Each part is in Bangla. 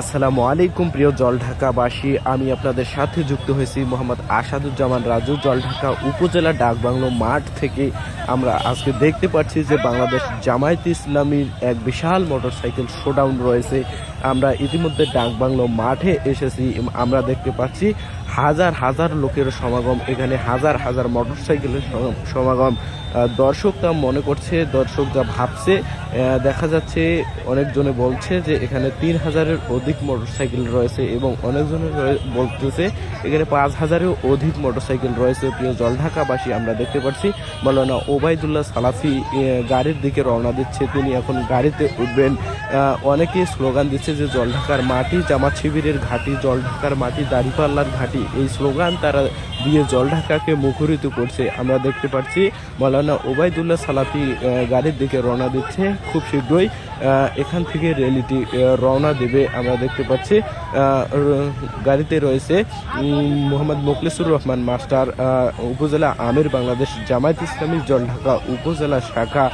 আসসালামু আলাইকুম প্রিয় জলঢাকাবাসী। আমি আপনাদের সাথে যুক্ত হয়েছি মোহাম্মদ আসাদুজ্জামান রাজু জলঢাকা উপজেলা ডাকবাংলো মাঠ থেকে। আমরা আজকে দেখতে পাচ্ছি যে বাংলাদেশ জামায়াত ইসলামীর এক বিশাল মোটরসাইকেল শোডাউন রয়েছে। আমরা ইতিমধ্যে ডাকবাংলো মাঠে এসেছি। আমরা দেখতে পাচ্ছি হাজার হাজার লোকের সমাগম। এখানে হাজার হাজার মোটরসাইকেলের সমাগম। আহ, দর্শকরা মনে করছে দর্শকরা ভাবছে আহ, দেখা যাচ্ছে অনেকজনে বলছে যে এখানে তিন হাজারের অধিক মোটরসাইকেল রয়েছে এবং অনেকজনে বলতেছে এখানে পাঁচ হাজারেরও অধিক মোটরসাইকেল রয়েছে। প্রিয় জলঢাকাবাসী, আমরা দেখতে পাচ্ছি মৌলানা ওবায়দুল্লাহ সালাফি গাড়ির দিকে রওনা দিচ্ছে। তিনি এখন গাড়িতে উঠবেন। অনেকে স্লোগান দিচ্ছে যে জল ঢাকার মাটি জামাত শিবিরের ঘাটি, জলঢাকার মাটি দাড়িপাল্লার ঘাটি। এই স্লোগান তারা দিয়ে জল ঢাকাকে মুখরিত করছে। আমরা দেখতে পাচ্ছি, মৌলানা ওবায়দুল্লাহ সালাফি গাড়ির দিকে রওনা দিচ্ছে। খুব শীঘ্রই এখান থেকে র্যালিটি রওনা দেবে আমরা দেখতে পাচ্ছি। গাড়িতে রয়েছে মোহাম্মদ মোখলেসুর রহমান, মাস্টার উপজেলা আমির বাংলাদেশ, জামায়াত ইসলামী, জলঢাকা উপজেলা শাখা।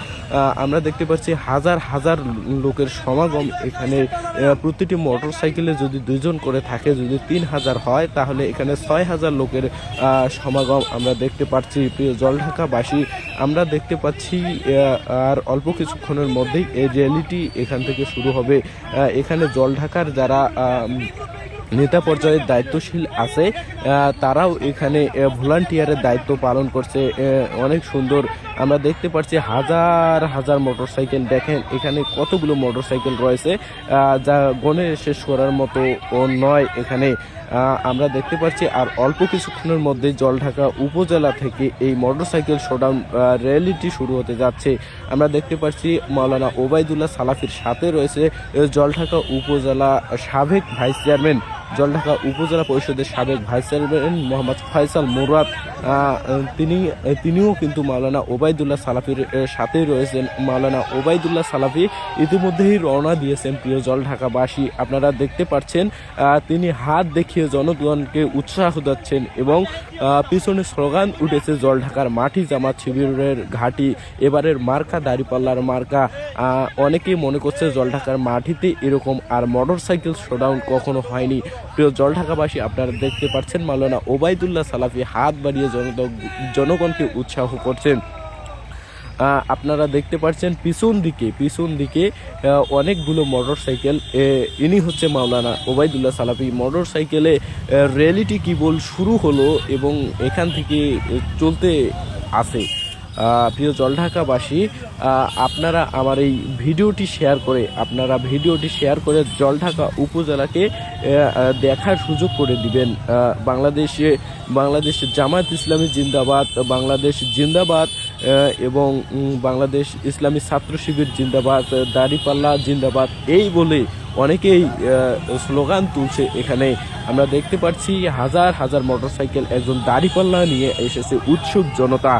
আমরা দেখতে পাচ্ছি হাজার হাজার লোকের সমাগম এখানে। প্রতিটি মোটর সাইকেলে যদি দুজন করে থাকে, যদি তিন হাজার হয়, তাহলে এখানে ছয় হাজার লোকের সমাগম আমরা দেখতে পাচ্ছি। প্রিয় জলঢাকাবাসী, আমরা দেখতে পাচ্ছি আর অল্প কিছুক্ষণের মধ্যেই এই র্যালিটি এখান থেকে শুরু হবে। এখানে জল ঢাকার যারা নেতা পর্যায়ের দায়িত্বশীল আছে তারাও এখানে ভলান্টিয়ারের দায়িত্ব পালন করছে। অনেক সুন্দর আমরা দেখতে পাচ্ছি হাজার হাজার মোটরসাইকেল। দেখেন, এখানে কতগুলো মোটরসাইকেল রয়েছে যা গণে শেষ করার মতো ও নয় এখানে। আমরা দেখতে পাচ্ছি আর অল্প কিছুক্ষণের মধ্যে জলঢাকা উপজেলা থেকে এই মোটরসাইকেল শোডাউন র্যালিটি শুরু হতে যাচ্ছে। আমরা দেখতে পাচ্ছি মাওলানা ওবায়দুল্লাহ সালাফির সাথে রয়েছে জলঢাকা উপজেলা সাবেক ভাইস চেয়ারম্যান জলঢাকা উপজেলা পরিষদের সাবেক ভাইস চেয়ারম্যান মোহাম্মদ ফয়সাল মুরাদ তিনি, তিনিও কিন্তু মাওলানা ওবায়দুল্লাহ সালাফির সাথেই রয়েছেন। মাওলানা ওবায়দুল্লাহ সালাফি ইতিমধ্যেই রওনা দিয়েছেন প্রিয় জলঢাকাবাসী। আপনারা দেখতে পাচ্ছেন তিনি হাত দেখিয়ে জনগণকে উৎসাহ দিচ্ছেন এবং পিছনে স্লোগান উঠেছে, জলঢাকার মাটি জামাত শিবিরের ঘাটি। এবারের মার্কা দাড়িপাল্লার মার্কা। অনেকেই মনে করছে জল ঢাকার মাটিতে এরকম আর মোটরসাইকেল শোডাউন কখনো হয়নি। প্রিয় জলঢাকাবাসী আপনারা দেখতে পাচ্ছেন মাওলানা ওবায়দুল্লাহ সালাফি হাত বাড়িয়ে জনগণ- জনগণকে উৎসাহ করছেন। আপনারা দেখতে পাচ্ছেন পিছন দিকে পিছন দিকে অনেকগুলো মোটর সাইকেল ইনি হচ্ছে মাওলানা ওবায়দুল্লাহ সালাফি। মোটর সাইকেলে র্যালিটি কি বল শুরু হলো এবং এখান থেকে চলতে আহ, প্রিয় জলঢাকাবাসী আপনারা আমার এই ভিডিওটি শেয়ার করে, আপনারা ভিডিওটি শেয়ার করে জলঢাকা উপজেলাকে দেখার সুযোগ করে দিবেন। বাংলাদেশে, বাংলাদেশ জামায়াত ইসলামী জিন্দাবাদ, বাংলাদেশ জিন্দাবাদ এবং বাংলাদেশ ইসলামী ছাত্র শিবির জিন্দাবাদ, দাড়িপাল্লা জিন্দাবাদ, এই বলে অনেকেই স্লোগান তুলছে এখানে। আমরা দেখতে পাচ্ছি হাজার হাজার মোটরসাইকেল একজন দাড়িপাল্লা নিয়ে এসেছে উৎসুক জনতা।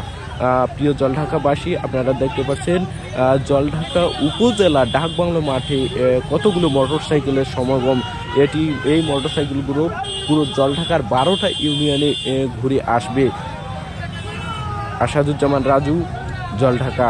প্রিয় জলঢাকাবাসী, আপনারা দেখতে পাচ্ছেন জলঢাকা উপজেলা ডাকবাংলো মাঠে কতগুলো মোটরসাইকেলের সমাগম। এটি, এই মোটরসাইকেলগুলো পুরো জলঢাকার বারোটা ইউনিয়নে ঘুরে আসবে। আসাদুজ্জামান রাজু, জলঢাকা।